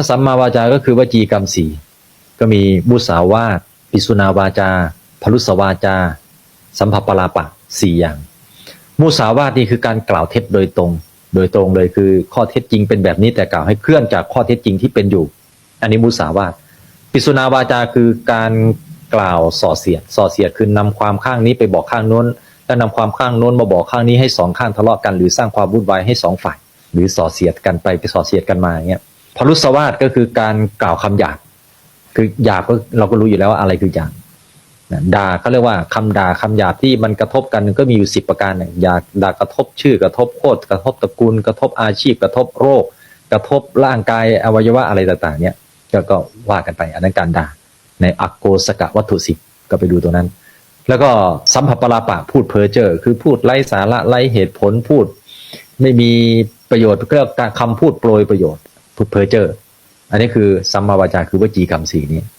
ถ้าสัมมาวาจาก็คือวจีกรรมสี่ก็มีมุสาวาทปิสุนาวาจาพลุสวาจา สัมภปลาปะสี่อย่าง มุสาวาทนี่คือการกล่าวเท็จโดยตรง โดยตรงเลยคือข้อเท็จจริงเป็นแบบนี้แต่กล่าวให้เคลื่อนจากข้อเท็จจริงที่เป็นอยู่ อันนี้มุสาวาทปิสุนาวาจาคือการกล่าวส่อเสียดส่อเสียดคือนำความข้างนี้ไปบอกข้างโน้นแล้วนำความข้างโน้นมาบอกข้างนี้ให้สองข้างทะเลาะกัน หรือสร้างความวุ่นวายให้สองฝ่าย หรือส่อเสียดกันไปไปส่อเสียดกันมาอย่างเงี้ย พลุสวาทก็คือการกล่าวคำหยาบคือหยาบก็เราก็รู้อยู่แล้วว่าอะไรคือหยาบด่าเขาเรียกว่าคำด่าคำหยาบที่มันกระทบกันก็มีอยู่สิบประการเนี่ยอย่าด่ากระทบชื่อกระทบโคตรกระทบตระกูล กระทบอาชีพ กระทบโรค กระทบร่างกายอวัยวะอะไรต่างๆ เนี่ยก็ก็ว่ากันไปอันนั้นการด่าในอักโกสกะวัตถุสิบก็ไปดูตัวนั้น แล้วก็สัมผัสปลาปะพูดเพ้อเจ้อคือพูดไร้สาระไร้เหตุผลพูด ไม่มีประโยชน์เรียกคำพูดโปรยประโยชน์ พูดเพ้อเจ้ออันนี้คือสัมมาวาจาคือวจีกรรมสีนี้